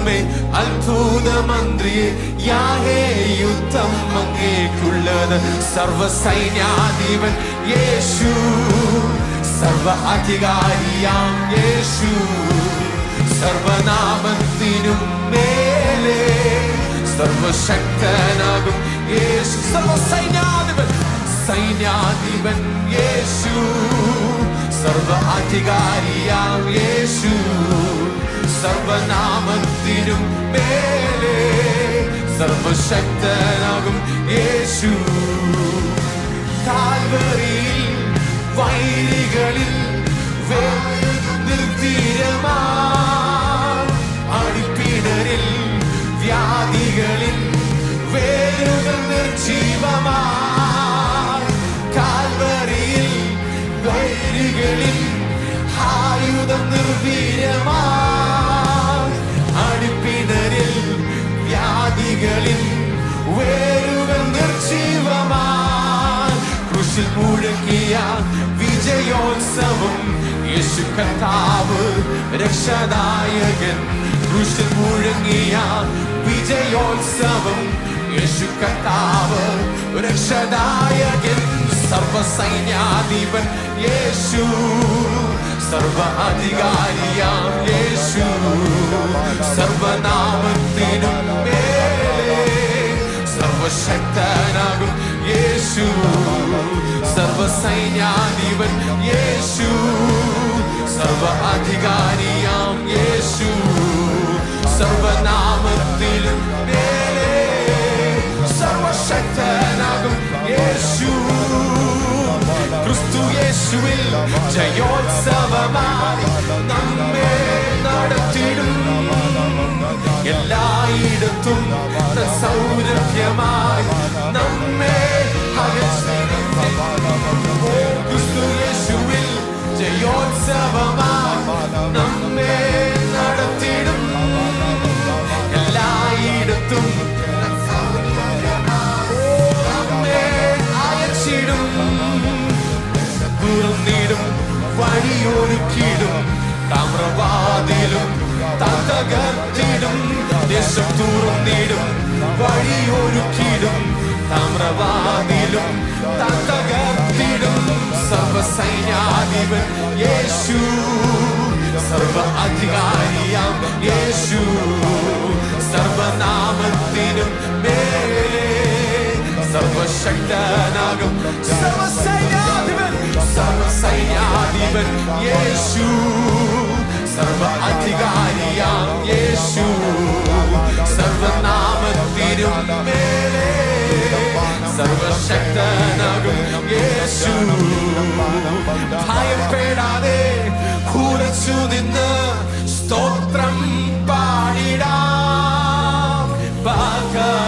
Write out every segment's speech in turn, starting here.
ദൈവമേ അത്ഭുത മന്ത്രിയെ യാഹേ യുദ്ധം അങ്ങേക്കുള്ളത്. സർവ സൈന്യാധിപൻ യേശു സർവ അധികാരിയാം യേശു സർവനാമത്തിനും മേലെ സർവശക്തനാകും യേശു. സർവ സൈന്യാധിപൻ സൈന്യാധിപൻ യേശു സർവ അധികാരിയാം യേശു. സർവനാമത്തിനും മേലെ സർവശക്തനാകും യേശു. കാൽവറിയിൽ വൈരികളിൽ അടിപ്പിടരിൽ വ്യാധികളിൽ വേരുകൾ നിർജീവമാ കാൽവറിയിൽ വൈരികളിൽ ആയുധം നിർവീര്യമാ കർത്താവ് രക്ഷദായകൻ കൃഷിൽ മുഴങ്ങിയ വിജയോത്സവം യേശു കർത്താവ് രക്ഷദായകൻ സർവസൈന്യാധിപൻ യേശു സർവ അധികാരിയാം യേശു സർവനാമത്തിനും മേലെ സർവശക്തനാകും യേശു സർവസൈന്യാധിപൻ ജയോത്സവമായി നമ്മെ നടത്തിടും എല്ലായിടത്തും സൗരഭ്യമായി നമ്മെ ക്രിസ്തു യേശുവിൽ ജയോത്സവമായി ദേശം തുറന്നിടും വഴിയൊരുക്കിടും താമ്രവാതിലും തകർത്തിടും സർവസൈന്യാധിപൻ യേശു സർവ അധികാരിയാം യേശു സർവനാമത്തിനും മേ സർവശക്തനാകും സർവസൈന്യാധിപൻ സർവസൈന്യാധിപൻ യേശു.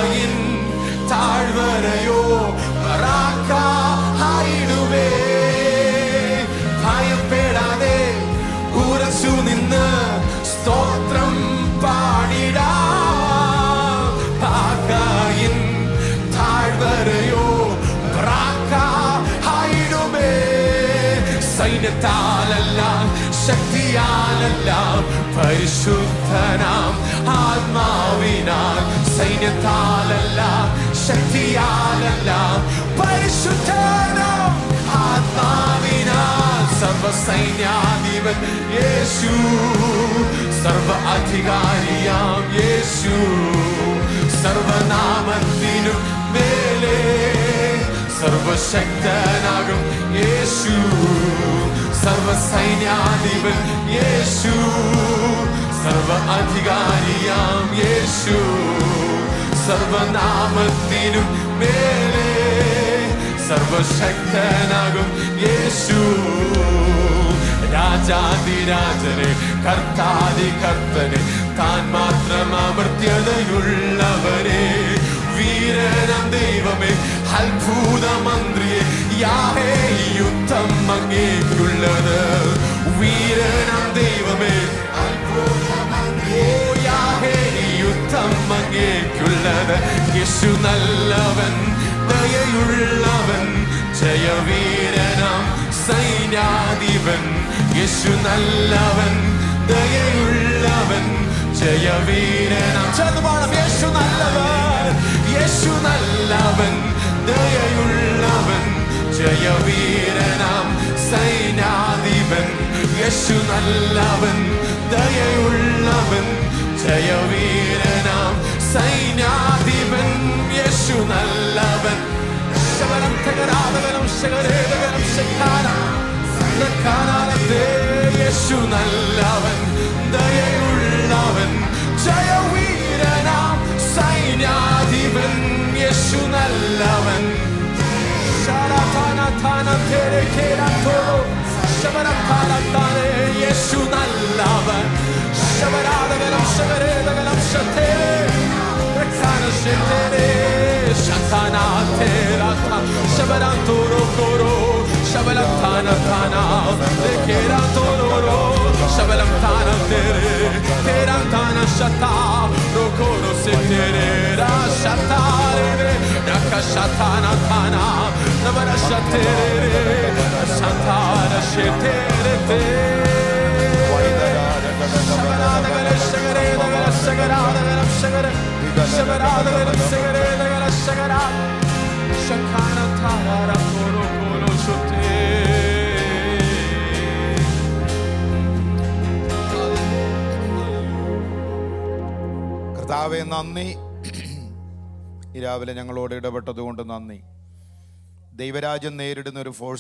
ബാഗയിൻ താഴ്വരയോ റാക്കായിടുവേ ഭയപ്പെടാതെ ഉറച്ചു നിന്ന് സ്തോത്രം പാടിടാം. ബാഗയിൻ താഴ്വരയോ റാക്കായിടുവേ സൈന്യത്താലല്ല ശക്തിയാലല്ല പരിശുദ്ധനാം ആത്മാവിനാൽ സൈന്യത്താലല്ല ശക്തിയാലല്ല പരിശുദ്ധനാം ആത്മാവിനാൽ സർവസൈന്യാധിപൻ യേശു സർവ അധികാരിയാം യേശു സർവനാമത്തിനും മേലെ സർവശക്തനാകും യേശു. സർവസൈന്യാധിപൻ യേശു സർവ അധികാരിയാം യേശു സർവനാമത്തിനും മേലെ സർവശക്തനാകും യേശു. രാജാതിരാജനെ കർത്താതി കർത്തനെ താൻ മാത്രം അമർത്യതയുള്ളവരെ വീരനം ദൈവമേ അത്ഭുത മന്ത്രിയെ യാഹേ യുദ്ധം യേശു നല്ലവൻ ദയയുള്ളവൻ ജയവീരനാം സൈന്യാധിപൻ. യേശു നല്ലവൻ ദയയുള്ളവൻ ജയവീരനാം. ചേർന്ന് യേശു നല്ലവൻ യേശു നല്ലവൻ ദയയുള്ളവൻ ജയവീരനാം സൈനാധിപൻ യേശു നല്ലവൻ ദയയുള്ളവൻ ജയവീരനാം സൈന്യാധിപൻ യേശു നല്ലവൻ. ശകലം തകരാതകനം ശകരേതകനം ശക്കാന കാനാലത്തെ യേശു നല്ലവൻ. ദയയുള്ളവൻ. ജയവീരനാം. സൈന്യാധിപൻ യേശു നല്ലവൻ. യേശു നല്ലവൻ. ശബരാതകലം ശബരേതകലം ശതേരെ tana terata shabaran toro koro shabalan tana tana. Lekera tororo shabalan tana tere. Teran tana shata. Rokoro se terera shata rere nakashatana tana nabara shatere shantara shetere tere Şeberada gelip şegerada gelip şegerada gelip şegerada gelip şegerada കർത്താവെ നന്ദി. ഈ രാവിലെ ഞങ്ങളോട് ഇടപെട്ടതുകൊണ്ട് നന്ദി. ദൈവരാജ്യം നേരിടുന്ന ഒരു force